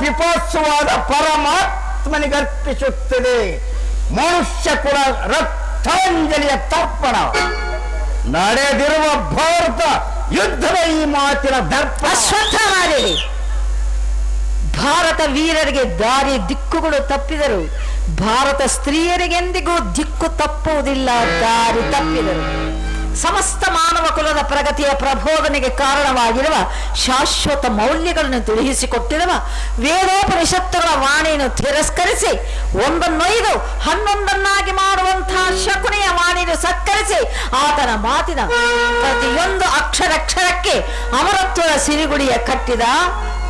ಪಿಪೋತ್ಸವಾದ ಪರಮಾತ್ಮನಿಗರ್ಪಿಸುತ್ತದೆ ಮನುಷ್ಯ ಕುಲ ರಕ್ತಾಂಜಲಿಯ ತರ್ಪಣ. ನಡೆದಿರುವ ಭಾರತ ಯುದ್ಧದ ಈ ಮಾತಿನ ದರ್ಪ ಮಾಡಿರಿ ಭಾರತ ವೀರರಿಗೆ ದಾರಿ ದಿಕ್ಕುಗಳು ತಪ್ಪಿದರು. ಭಾರತ ಸ್ತ್ರೀಯರಿಗೆಂದಿಗೂ ದಿಕ್ಕು ತಪ್ಪುವುದಿಲ್ಲ, ದಾರಿ ತಪ್ಪಿದರು. ಸಮಸ್ತ ಮಾನವ ಕುಲದ ಪ್ರಗತಿಯ ಪ್ರಬೋಧನೆಗೆ ಕಾರಣವಾಗಿರುವ ಶಾಶ್ವತ ಮೌಲ್ಯಗಳನ್ನು ತಿಳಿಸಿಕೊಟ್ಟಿರುವ ವೇದೋಪನಿಷತ್ತುಗಳ ವಾಣಿಯನ್ನು ತಿರಸ್ಕರಿಸಿ, ಒಂದನ್ನೊಯ್ದು, ಹನ್ನೊಂದನ್ನಾಗಿ ಮಾಡುವಂತಹ ಶಕುನಿಯ ವಾಣಿಯನ್ನು ಸತ್ಕರಿಸಿ, ಆತನ ಮಾತಿನ ಪ್ರತಿಯೊಂದು ಅಕ್ಷರಕ್ಷರಕ್ಕೆ ಅಮರತ್ವದ ಸಿರಿಗುಡಿಯ ಕಟ್ಟಿದ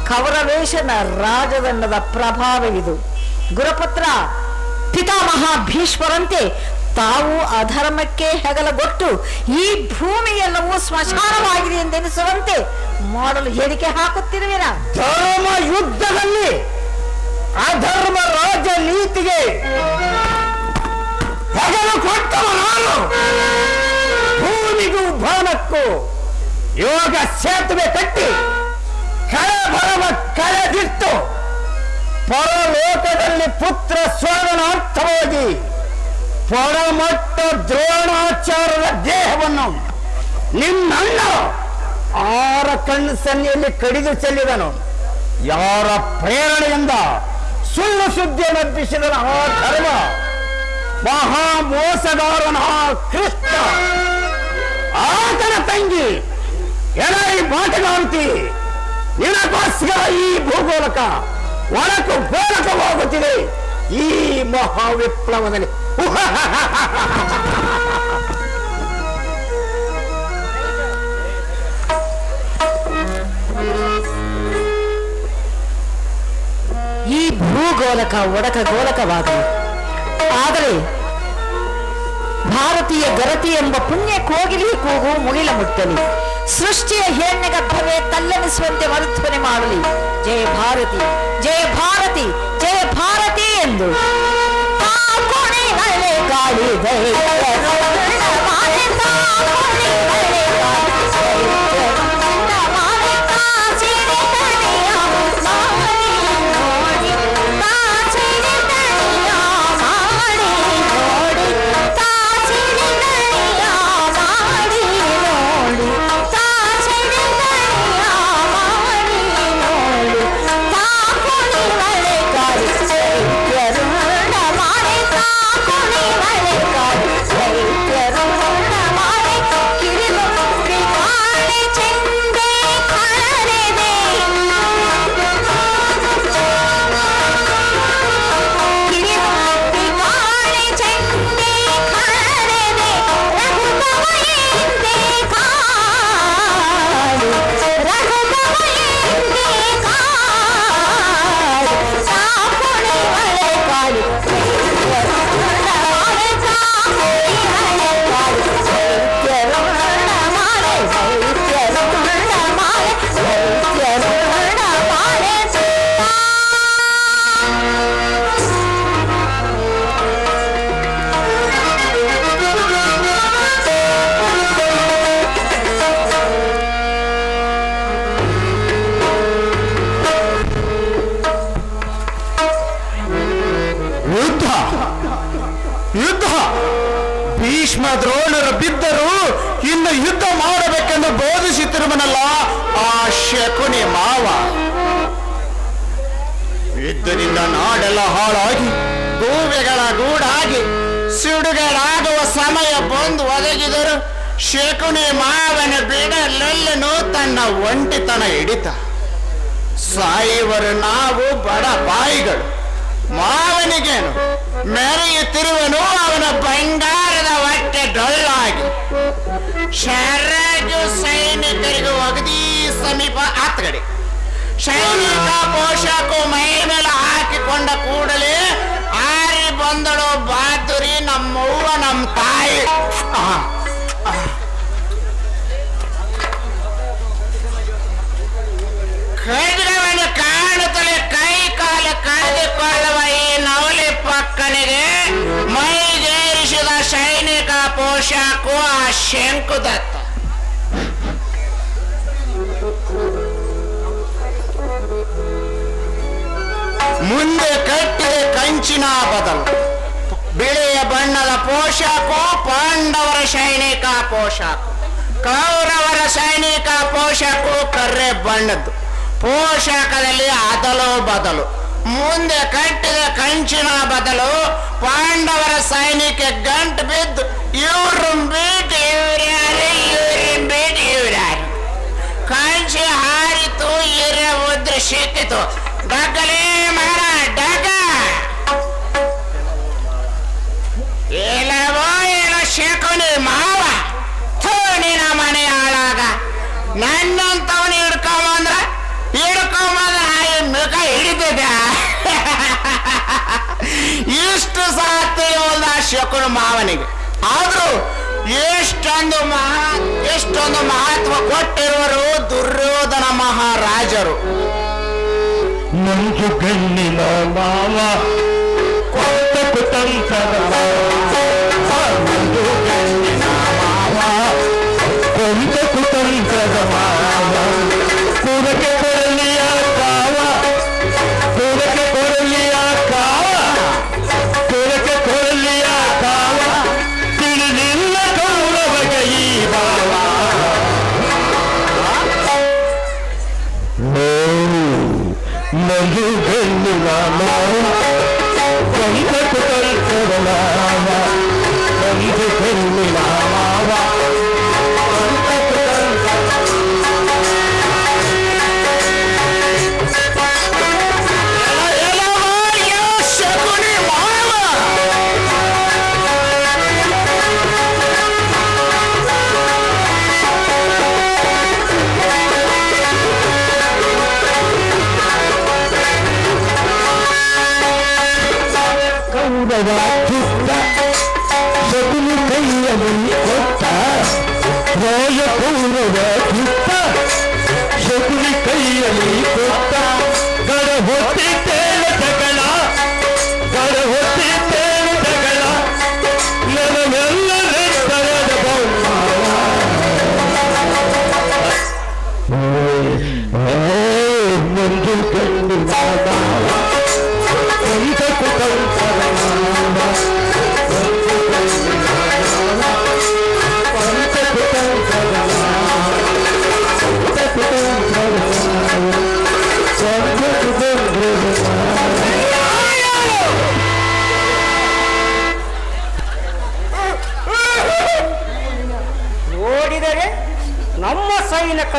ಕವರವೇಶನ ರಾಜದಂಡದ ಪ್ರಭಾವವಿದು. ಗುರುಪುತ್ರ, ಪಿತಾಮಹ ಭೀಷ್ಮರಂತೆ ತಾವು ಅಧರ್ಮಕ್ಕೆ ಹೆಗಲಗೊಟ್ಟು ಈ ಭೂಮಿಯೆಲ್ಲವೂ ಸ್ಮಶಾನವಾಗಿದೆ ಎಂದೆನಿಸುವಂತೆ ಮಾಡಲು ಹೇಳಿಕೆ ಹಾಕುತ್ತಿರುವಿರ ಧರ್ಮ ಯುದ್ಧದಲ್ಲಿ ಅಧರ್ಮ ರಾಜ ನೀತಿಗೆ ಹೆಗಲು ಕೊಟ್ಟವ ನಾನು. ಭೂಮಿಗೂ ಭವನಕ್ಕೂ ಯೋಗ ಸೇತುವೆ ಕಟ್ಟಿ ಕಳಭರವ ಕಳೆದಿತ್ತು ಪರಲೋಕದಲ್ಲಿ ಪುತ್ರ ಸ್ವಾಗನಾರ್ಥವಾಗಿ ಪರಮಟ್ಟ ದ್ರೋಣಾಚಾರ್ಯರ ದೇಹವನ್ನು ನಿಮ್ಮಣ್ಣ ಆರ ಕಣ್ಣು ಸನ್ನಿಯಲ್ಲಿ ಕಡಿದು ಚೆಲ್ಲಿದನು. ಯಾರ ಪ್ರೇರಣೆಯಿಂದ ಸುಳ್ಳು ಸುದ್ದಿಯನ್ನು ಹಬ್ಬಿಸಿದನ ಆ ಧರ್ಮ? ಮಹಾ ಮೋಸಗಾರನ ಕೃಷ್ಣ. ಆತನ ತಂಗಿ, ಎಡೈ ಮಾಟಗಾಂತಿ ನಿನಗೋಸ್ಕರ ಈ ಭೂಗೋಲಕ, ಒಳಕು ಗೋಲಕ ಹೋಗುತ್ತಿದೆ. ಈ ಮಹಾವಿಪ್ಲವದಲ್ಲಿ. ಈ ಭೂಗೋಲಕ ಒಡಕ ಗೋಲಕವಾಗಲಿ ಆದರೆ ಭಾರತೀಯ ಗರತಿ ಎಂಬ ಪುಣ್ಯ ಕೋಗಿಲಿ ಕೂಗು ಮುಗಿಲ ಮುಟ್ಟಲಿ. ಸೃಷ್ಟಿಯ ಹೆಣ್ಣೆ ಗರ್ಭವೇ ತಲ್ಲಣಿಸುವಂತೆ ಮರುಧ್ವನಿ ಮಾಡಲಿ. ಜಯ ಭಾರತಿ ಜಯ ಭಾರತಿ. ಜಯ ಭಾರತಿ ಎಂದು ಬೋಧಿಸುತ್ತಿರುವನಲ್ಲ ಆ ಶಕುನಿ ಮಾವ. ಯುದ್ಧದಿಂದ ನಾಡೆಲ್ಲ ಹಾಳಾಗಿ ಗೂಬೆಗಳ ಗೂಡಾಗಿ ಸಿಡುಗಳಾಗುವ ಸಮಯ ಬಂದು ಒದಗಿದರು ಶಕುನಿ ಮಾವನ ಬಿಡಲೆಲ್ಲನೂ ತನ್ನ ಒಂಟಿತನ ಹಿಡಿತ. ಸಾಯಿವರು ನಾವು ಬಡ ಬಾಯಿಗಳು. ಮಾವನಿಗೇನು, ಮೆರೆಯುತ್ತಿರುವನು ಅವನ ಬಂಗಾರದ ಹೊಟ್ಟೆ ಡೊಳ್ಳಾಗಿ. ಶರಜು ಸೈನಿಕರಿಗೂ ಒಗದಿ ಸಮೀಪ ಆತಗಡೆ. ಸೈನಿಕ ಪೋಷಕ ಮೈ ಮೇಲೆ ಹಾಕಿಕೊಂಡ ಕೂಡಲೇ ಆರಿ ಬಂದಳು ಬಾತುರಿ ನಮ್ಮವ್ವ, ನಮ್ಮ ತಾಯಿ. ಖಡ್ಗವನ್ನು ಕಾಣುತ್ತಲೇ ಕೈ ಕಾಲು ಕಳೆದುಕೊಳ್ಳುವ ಈ ನವಲಿ ಪಕ್ಕನಿಗೆ ಮೈಗೇರಿಸಿದ ಸೈನಿಕ ಪೋಷಾಕು ಆ ಶಂಕುದತ್ತ ಮುಂದೆ ಕಟ್ಟಿದೆ ಕಂಚಿನ ಬದಲು. ಬಿಳಿಯ ಬಣ್ಣದ ಪೋಷಾಕು, ಪಾಂಡವರ ಸೈನಿಕ ಪೋಷಾಕು. ಕೌರವರ ಸೈನಿಕ ಪೋಷಾಕು ಕರ್ರೆ ಬಣ್ಣದ್ದು. ಪೋಷಾಕದಲ್ಲಿ ಅದಲು ಬದಲು. ಮುಂದೆ ಕಟ್ಟಿದ ಕಂಚಿನ ಬದಲು ಪಾಂಡವರ ಸೈನಿಕ ಗಂಟು ಬಿದ್ದು ಇವ್ರು ಬೀಟ್ ಇವ್ರ್ಯಾರು ಇವ್ರ ಬೀಟ್ ಕಂಚಿ ಹಾರಿತು, ಇರ ಉದ್ರೆ ಸಿಕ್ಕಿತು ಡಗ್ಗಲೇ ಮರ ಡಗ. ಇಲ್ಲವೋ ಏನೋ ಶೇಕುನಿ ಮಾವ ನಿನ್ನ ಮನೆ ಹಾಳಾಗ ನನ್ನಂತವನು ಹಿಡ್ಕೊಂಬಂದ್ರ ಹಿಡ್ಕೊಂಬಂದ್ರ ಈ ಮುಖ ಹಿಡಿದಿದ್ದ ಇಷ್ಟು ಸಾಧ್ಯ ಇಲ್ಲ ಶಕುನ ಮಾವನಿಗೆ. ಆದ್ರೂ ಎಷ್ಟೊಂದು ಮಹಾ, ಎಷ್ಟೊಂದು ಮಹತ್ವ ಕೊಟ್ಟಿರುವರು ದುರ್ಯೋಧನ ಮಹಾರಾಜರು. ಮಂಜು ಗಣ್ಣಿನ ಮಾವ. ಕೊಟ್ಟ ಕುತಂತ್ರದ ಮಂಜು ಗಣ್ಣಿನ ಮಾವ ಕೊಂತ ಕುತಂತ್ರದ ಕೌರವ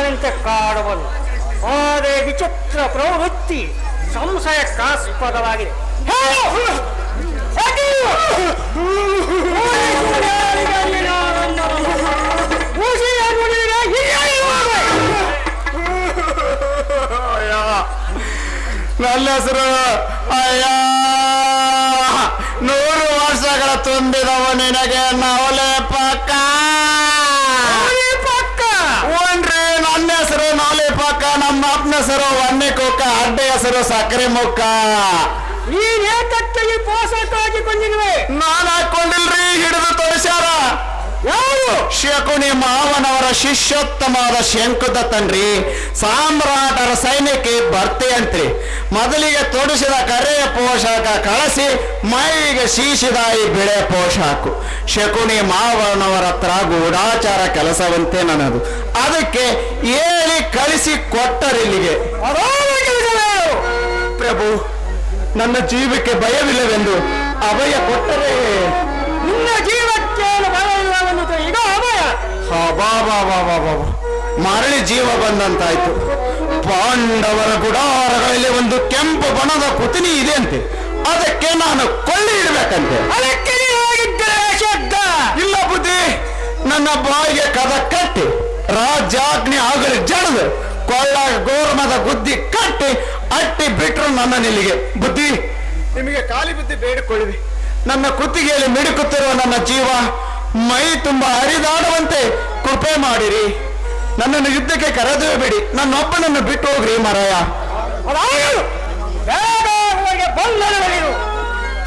ಸೈನಿಕನಂತೆ ಕಾಡುವನು. ಆದರೆ ವಿಚಿತ್ರ ಪ್ರವೃತ್ತಿ ಸಂಶಯಕ್ಕಾಸ್ಪದವಾಗಿದೆ. ನನ್ನ ಹೆಸರು ಅಯ್ಯ. ನೂರು ವರ್ಷಗಳ ತುಂಬಿದವ ನಿನಗೆ. ನವಲೆ ಹೆಸರು ಒನ್ನೆ ಕೋಕ ಅಡ್ಡ ಹೆಸರು ಸಕ್ಕರೆ ಮುಕ್ಕ. ನೀನೇತಕ್ಕೆ ಈ ಪೋಷಕ ಹಾಕಿಕೊಂಡಿರುವೆ ನಾನು ಹಾಕೊಂಡಿಲ್ರಿ ಹಿಡಿದು ತೋರಿಸ್ಯಾರ. ಯಾರು ಶಕುನಿ ಮಾವನವರ ಶಿಷ್ಯೋತ್ತಮವಾದ ಶಂಕುದತ್ತನ್ರಿ ಸಾಮ್ರಾಟರ ಸೈನ್ಯಕ್ಕೆ ಬರ್ತೆ ಅಂತ್ರಿ. ಮೊದಲಿಗೆ ತೊಡಿಸಿದ ಕರೆಯ ಪೋಷಾಕ ಕಳಿಸಿ, ಮೈಗೆ ಶೀಶಿದ ಈ ಬಿಳೆ ಪೋಷಾಕು. ಶಕುನಿ ಮಾವನವರ ಹತ್ರ ಗೂಢಾಚಾರ ಕೆಲಸವಂತೆ ನನ್ನದು ಅದಕ್ಕೆ ಹೇಳಿ ಕಳಿಸಿ ಕೊಟ್ಟರಿಲ್ಲಿಗೆ. ಪ್ರಭು, ನನ್ನ ಜೀವಕ್ಕೆ ಭಯವಿಲ್ಲವೆಂದು ಅಭಯ ಕೊಟ್ಟರೆ. ನಿನ್ನ ಜೀವಕ್ಕೆ ಅಬಾಬಾಬಾಬಾಬಾ. ಮರಳಿ ಜೀವ ಬಂದಂತಾಯ್ತು. ಪಾಂಡವರ ಗುಡಾರಗಳಲ್ಲಿ ಒಂದು ಕೆಂಪು ಬಣದ ಕುತಿನಿ ಇದೆ ಅಂತೆ. ಅದಕ್ಕೆ ನಾನು ಕೊಳ್ಳಿ ಇಡಬೇಕಂತೆ. ಅದಕ್ಕೆ ಇಲ್ಲ ಬುದ್ಧಿ ನನ್ನ ಬಾಯಿಗೆ ಕದ ಕಟ್ಟಿ ರಾಜಾಜ್ಞೆ ಆಗಲಿ ಜಡದು ಕೊಳ್ಳ ಗೋರ್ಮದ ಬುದ್ಧಿ ಕಟ್ಟಿ ಅಟ್ಟಿ ಬಿಟ್ರು ನನ್ನ ನಿಲ್ಲಿಗೆ. ಬುದ್ಧಿ ನಿಮಗೆ ಕಾಲಿ ಬುದ್ಧಿ ಬೇಡಿಕೊಳ್ಳಿ ನನ್ನ ಕುತ್ತಿಗೆಯಲ್ಲಿ ಮಿಡುಕುತ್ತಿರುವ ನನ್ನ ಜೀವ ಮೈ ತುಂಬ ಹರಿದಾಡುವಂತೆ ಕೃಪೆ ಮಾಡಿರಿ. ನನ್ನನ್ನು ಯುದ್ಧಕ್ಕೆ ಕರೆದೊಯ್ಯಬೇಡಿ. ನನ್ನೊಬ್ಬನನ್ನು ಬಿಟ್ಟು ಹೋಗ್ರಿ ಮರಾಯ.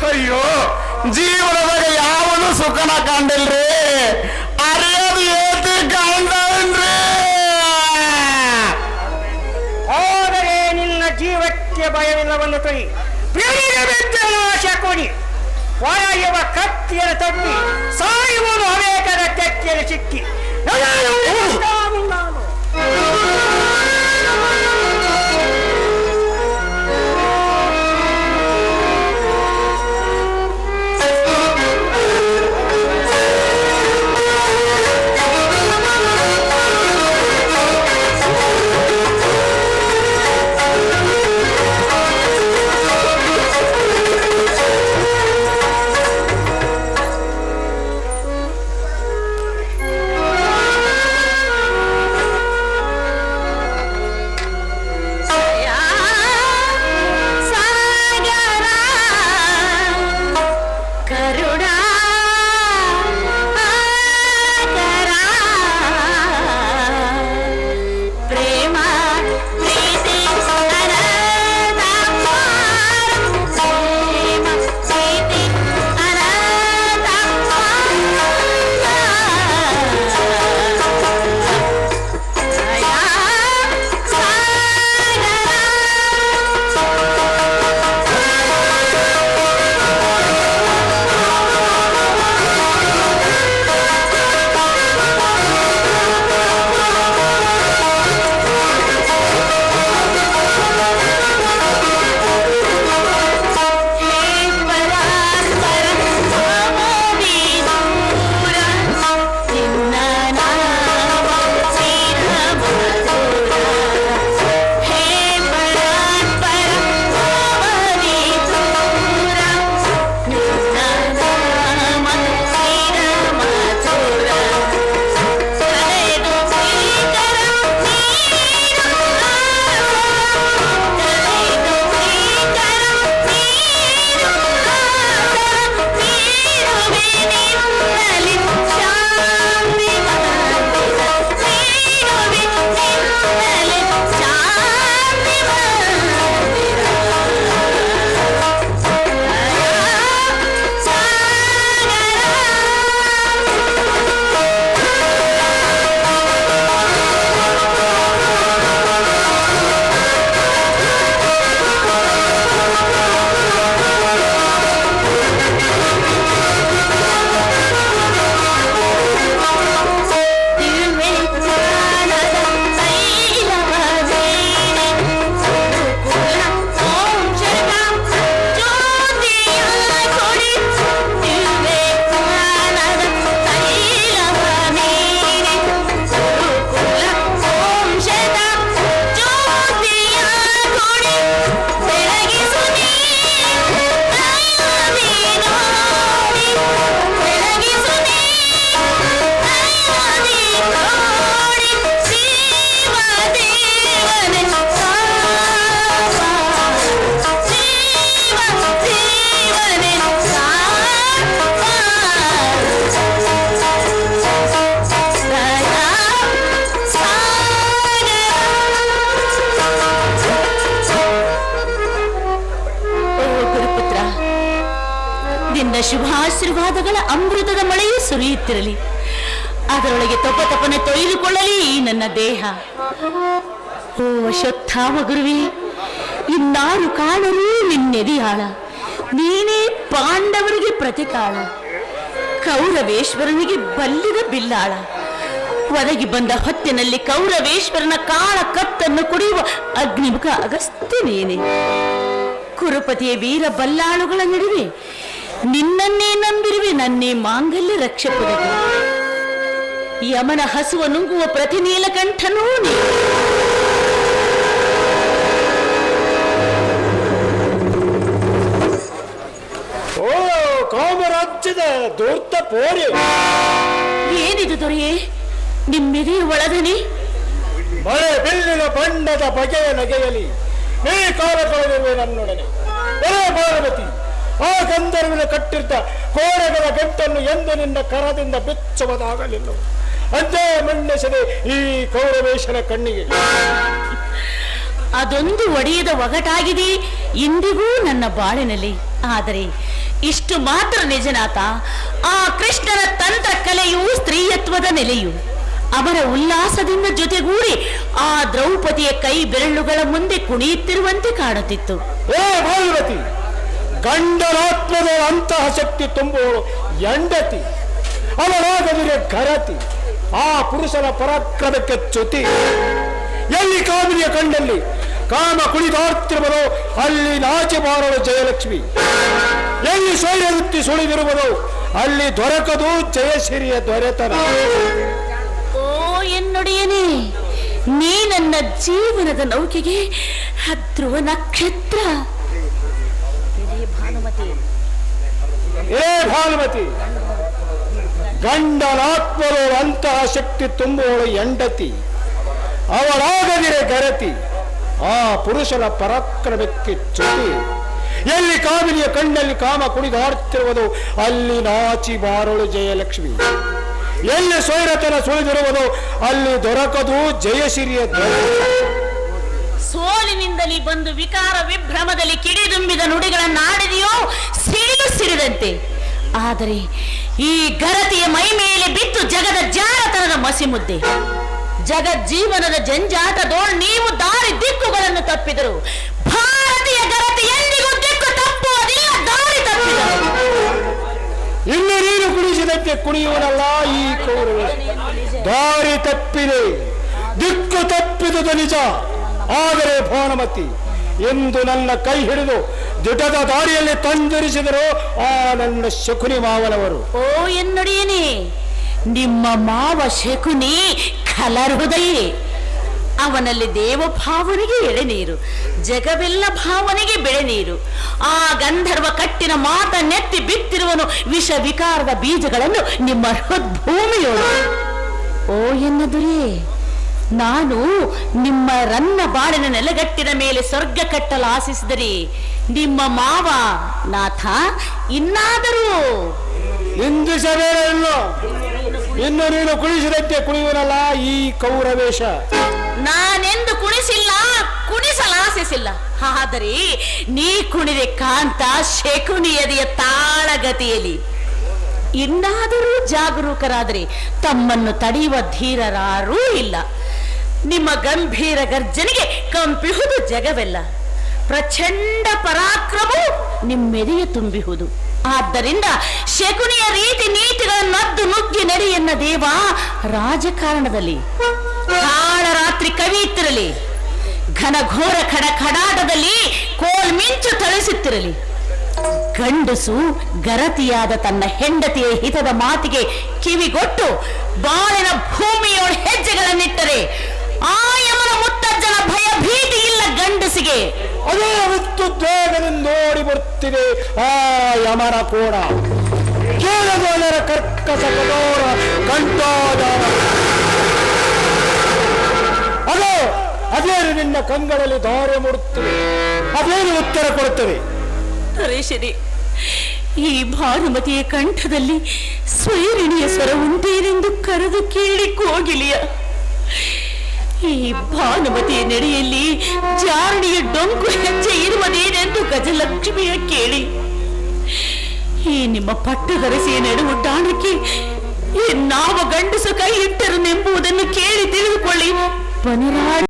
ಅಯ್ಯೋ, ಜೀವನದಾಗ ಯಾವನು ಸುಖನ ಕಂಡಿಲ್ರಿ ಅರಿಯೋದು ಏತಿ ಕಂಡನ್ರಿ ಹೋದರೆ ನಿನ್ನ ಜೀವಕ್ಕೆ ಭಯವಿಲ್ಲವನ್ನು ತೊಯಿ ಬೇರೆ ವಿದ್ಯಾನಾಶ ಕೊಡಿ. ಒಳಯುವ ಕತ್ತಿಯನ್ನು ತಪ್ಪಿ ಸಾಯುವುದು ಅವೇಕದ ಕೆತ್ತಿಯಲ್ಲಿ ಸಿಕ್ಕಿ. ನಾನು ಶುಭಾಶೀರ್ವಾದಗಳ ಅಮೃತದ ಮಳೆಯೂ ಸುರಿಯುತ್ತಿರಲಿ. ಅದರೊಳಗೆ ತಪ್ಪ ತಪನೆ ತೊಳೆದುಕೊಳ್ಳಲಿ ನನ್ನ ದೇಹ. ಓ ಅಶ್ವತ್ಥಾಮ ಗುರುವೇ, ಇನ್ನಾರು ಕಾಣಲು ನಿನ್ನೆದಿಯಾಳ. ನೀನೇ ಪಾಂಡವರಿಗೆ ಪ್ರತಿಕಾಳ. ಕೌರವೇಶ್ವರನಿಗೆ ಬಲ್ಲಿದ ಬಿಲ್ಲಾಳ. ಒದಗಿ ಬಂದ ಹೊತ್ತಿನಲ್ಲಿ ಕೌರವೇಶ್ವರನ ಕಾಳ ಕತ್ತನ್ನು ಕುಡಿಯುವ ಅಗ್ನಿಮುಖ ಅಗಸ್ತ್ಯ ನೀನೆ. ಕುರುಪತಿಯ ವೀರ ಬಲ್ಲಾಳುಗಳ ನಡುವೆ ನಿನ್ನನ್ನೇ ನಂಬಿರುವೆ ನನ್ನೇ ಮಾಂಗಲ್ಯ ರಕ್ಷಪುರಗೆ ಯಮನ ಹಸುವ ನುಂಗುವ ಪ್ರತಿ ನೀಲಕಂಠನೂ ಓ ಕಾಮರಾಜ್ಯದ ದೂರ್ತ ಪೋರಿ. ಏನಿದು ದೊರೆಯೇ? ನಿಮ್ಮಿದೆ ಒಳದನಿ? ಮಳೆ ಬಿಲ್ಲಿನ ಬಣ್ಣದ ಬಗೆಯ ನಗೆಯಲಿ ನೀ ಕಾಲ ಕಳೆದಿರುವೆ ನನ್ನೊಡನೆ. ಬರೇ ಪಾರ್ವತಿ ಆ ಗಂಧರ್ವನ ಕಟ್ಟಿದ್ದ ಕೋರೆಗಳ ಗಂಟನ್ನು ಎಂದು ನಿನ್ನ ಕರದಿಂದ ಬೆಚ್ಚುವುದಾಗಲಿಲ್ಲ. ಅಂದೇ ಮಣ್ಣೆಸದೆ ಈ ಕೌರವೇಶನ ಕಣ್ಣಿಗೆ. ಅದೊಂದು ಒಡೆಯದ ಒಗಟಾಗಿದೆ ಇಂದಿಗೂ ನನ್ನ ಬಾಳಿನಲ್ಲಿ. ಆದರೆ ಇಷ್ಟು ಮಾತ್ರ ನಿಜನಾಥ ಆ ಕೃಷ್ಣನ ತಂತ್ರ ಕಲೆಯು ಸ್ತ್ರೀಯತ್ವದ ನೆಲೆಯು. ಅವರ ಉಲ್ಲಾಸದಿಂದ ಜೊತೆಗೂಡಿ ಆ ದ್ರೌಪದಿಯ ಕೈ ಬೆರಳುಗಳ ಮುಂದೆ ಕುಣಿಯುತ್ತಿರುವಂತೆ ಕಾಣುತ್ತಿತ್ತು. ಗಂಡನಾತ್ಮದ ಅಂತಹ ಶಕ್ತಿ ತುಂಬುವಳು ಎಂಡತಿ ಅವಳಾಗದಿರೆ ಘರತಿ, ಆ ಪುರುಷನ ಪರಾಕ್ರಮಕ್ಕೆ ಚ್ಯುತಿ. ಎಲ್ಲಿ ಕಾಮಿನಿಯ ಕಂಡಲ್ಲಿ ಕಾಮ ಕುಳಿದಾರ್ತಿರುವುದು ಅಲ್ಲಿ ನಾಚಿ ಬಾರಲು ಜಯಲಕ್ಷ್ಮಿ. ಎಲ್ಲಿ ಸೈರ್ಯ ವೃತ್ತಿ ಸುಳಿದಿರುವುದು, ಅಲ್ಲಿ ದೊರಕದು ಜಯಶ್ರೀಯ ದೊರೆತನ. ಓ, ಎನ್ನೊಡೆಯನೇ, ನೀ ನನ್ನ ಜೀವನದ ನೌಕೆಗೆ ಹತ್ರುವ ನಕ್ಷತ್ರ. ಏ ಭಾನುಮತಿ, ಗಂಡನಾತ್ಮರು ಅಂತಹ ಶಕ್ತಿ ತುಂಬುವಳು ಎಂಡತಿ ಅವಳಾಗದಿರೆ ಗರತಿ ಆ ಪುರುಷನ ಪರಾಕ್ರಮಕ್ಕೆ ಚ್ಯುತಿ. ಎಲ್ಲಿ ಕಾಮಿನಿಯ ಕಣ್ಣಲ್ಲಿ ಕಾಮ ಕುಣಿದಾಡ್ತಿರುವುದು, ಅಲ್ಲಿ ನಾಚಿ ಬಾರಳು ಜಯಲಕ್ಷ್ಮಿ. ಎಲ್ಲಿ ಸೋರತನ ಸುಳಿದಿರುವುದು, ಅಲ್ಲಿ ದೊರಕದು ಜಯಶ್ರೀಯ ದೊರೆ ಸೋಲಿನಿಂದಲೇ ಬಂದು ವಿಕಾರ ವಿಭ್ರಮದಲ್ಲಿ ಕಿಡಿದುಂಬಿದ ನುಡಿಗಳನ್ನಾಡಿದೆಯೋ ಸಿಡಿಲು ಸಿಡಿದಂತೆ. ಆದರೆ ಈ ಗರತಿಯ ಮೈ ಮೇಲೆ ಬಿತ್ತು ಜಗದ ಜಾರತನದ ಮಸಿಮುದ್ದೆ. ಜಗಜ್ಜೀವನದ ಜಂಜಾಟದೋಳ್ ನೀವು ದಾರಿ ದಿಕ್ಕುಗಳನ್ನು ತಪ್ಪಿದರು. ಭಾರತೀಯ ಗರತಿ ಎಂದಿಗೂ ದಿಕ್ಕು ತಪ್ಪುವುದಿಲ್ಲ, ದಾರಿ ತಪ್ಪಿದರು. ಇನ್ನು ನೀರು ಕುಡಿಸಿದಂತೆ ಕುಣಿಯುವನಲ್ಲ ಈ ಕೌರವ ದಾರಿ ತಪ್ಪಿದೆ. ದಿಕ್ಕು ತಪ್ಪಿದುದು ನಿಜ. ಆದರೆ ಭಾನುಮತಿ ಎಂದು ನನ್ನ ಕೈ ಹಿಡಿದು ದಿಟದ ದಾರಿಯಲ್ಲಿ ತಂದಿರಿಸಿದರು ಆ ನನ್ನ ಶಕುನಿ ಮಾವನವರು. ಓ ಎನ್ನುಡಿಯೇನೆ ನಿಮ್ಮ ಮಾವ ಶಕುನಿ ಕಲರ್ ಹೃದಯ ಅವನಲ್ಲಿ ದೇವ ಭಾವನೆಗೆ ಎಳೆನೀರು ಜಗವೆಲ್ಲ ಭಾವನೆಗೆ ಬೆಳೆ ನೀರು ಆ ಗಂಧರ್ವ ಕಟ್ಟಿನ ಮಾತ ನೆತ್ತಿ ಬಿತ್ತಿರುವನು ವಿಷ ವಿಕಾರದ ಬೀಜಗಳನ್ನು ನಿಮ್ಮ ಹೃದ್ಭೂಮಿಯೋ ಓ ಎನ್ನದುರೇ ನಾನು ನಿಮ್ಮ ರನ್ನ ಬಾಳಿನ ನೆಲಗಟ್ಟಿನ ಮೇಲೆ ಸ್ವರ್ಗ ಕಟ್ಟಲು ಆಶಿಸಿದರೆ ನಿಮ್ಮ ಮಾವ ನಾಥ ಇನ್ನಾದರೂ? ಇಂದು ಇನ್ನು ಇನ್ನು ನೀನು ಕುಣಿಸಿದಂತೆ ಕುಣಿಯುವನಲ್ಲ ಈ ಕೌರವೇಶ. ನಾನೆಂದು ಕುಣಿಸಿಲ್ಲ ಕುಣಿಸಲಾಸಿಸಿಲ್ಲ ಆದರೆ ನೀ ಕುಣಿದೆ ಕಾಂತ ಶಕುನಿಯದೆಯ ತಾಳಗತಿಯಲ್ಲಿ. ಇನ್ನಾದರೂ ಜಾಗರೂಕರಾದರೆ ತಮ್ಮನ್ನು ತಡೆಯುವ ಧೀರರಾರೂ ಇಲ್ಲ. ನಿಮ್ಮ ಗಂಭೀರ ಗರ್ಜನೆಗೆ ಕಂಪಿಹುದು ಜಗವೆಲ್ಲ. ಪ್ರಚಂಡ ಪರಾಕ್ರಮವು ನಿಮ್ಮೆದೆಯ ತುಂಬಿಹುದು. ಆದ್ದರಿಂದ ಶಕುನಿಯ ರೀತಿ ನೀತಿಗಳನ್ನದ್ದು ನುಗ್ಗಿ ನಡೆಯನ್ನ ದೇವ ರಾಜಕಾರಣದಲ್ಲಿ. ಕಾಳರಾತ್ರಿ ಕವಿಯುತ್ತಿರಲಿ, ಘನಘೋರ ಖಡ ಖಡಾಟದಲ್ಲಿ ಕೋಲ್ಮಿಂಚು ತಳಿಸುತ್ತಿರಲಿ. ಗಂಡಸು ಗರತಿಯಾದ ತನ್ನ ಹೆಂಡತಿಯ ಹಿತದ ಮಾತಿಗೆ ಕಿವಿಗೊಟ್ಟು ಬಾಳಿನ ಭೂಮಿಯೊಳ ಹೆಜ್ಜೆಗಳನ್ನಿಟ್ಟರೆ ಆ ಯಮನ ಮುತ್ತಜ್ಜನ ಭಯ ಭೀತಿ ಇಲ್ಲ ಗಂಡಸಿಗೆ. ಅದೇ ಮೃತ್ಯುದ್ವೇಗದಿಂದ ಓಡಿ ಬರ್ತಿದೆ ಆ ಯಮನ ಕೋಣ. ಕೇಳದವರ ಕರ್ಕಸ ಕಠೋರ ಕಂಠೋದಾರ ಅದೇ ಅದೇನು ನಿನ್ನ ಕಂಗಳಲ್ಲಿ ದಾರೆ ಮುಡುತ್ತವೆ ಅದೇನು ಉತ್ತರ ಕೊಡುತ್ತವೆ ಹರೇಶನೇ ಈ ಭಾನುಮತಿಯ ಕಂಠದಲ್ಲಿ ಸ್ವೈರಿಣಿಯ ಸ್ವರ ಉಂಟೇನೆಂದು ಕರೆದು ಕೇಳಿ ಕೋಗಿಲಿಯ. ಈ ಭಾನುಮತಿಯ ನಡೆಯಲ್ಲಿ ಜಾರಣಿಯ ಡೊಂಕು ಹೆಜ್ಜೆ ಇರುವುದೇನೆಂದು ಗಜಲಕ್ಷ್ಮಿಯ ಕೇಳಿ. ಈ ನಿಮ್ಮ ಪಟ್ಟದರಸಿಯ ನಡುವುಡ್ಡಾಣಕ್ಕೆ ಈ ನಾವು ಗಂಡಸು ಕೈ ಇಟ್ಟರು ಎಂಬುದನ್ನು ಕೇಳಿ ತಿಳಿದುಕೊಳ್ಳಿ. ಪನಿರಾಡಿ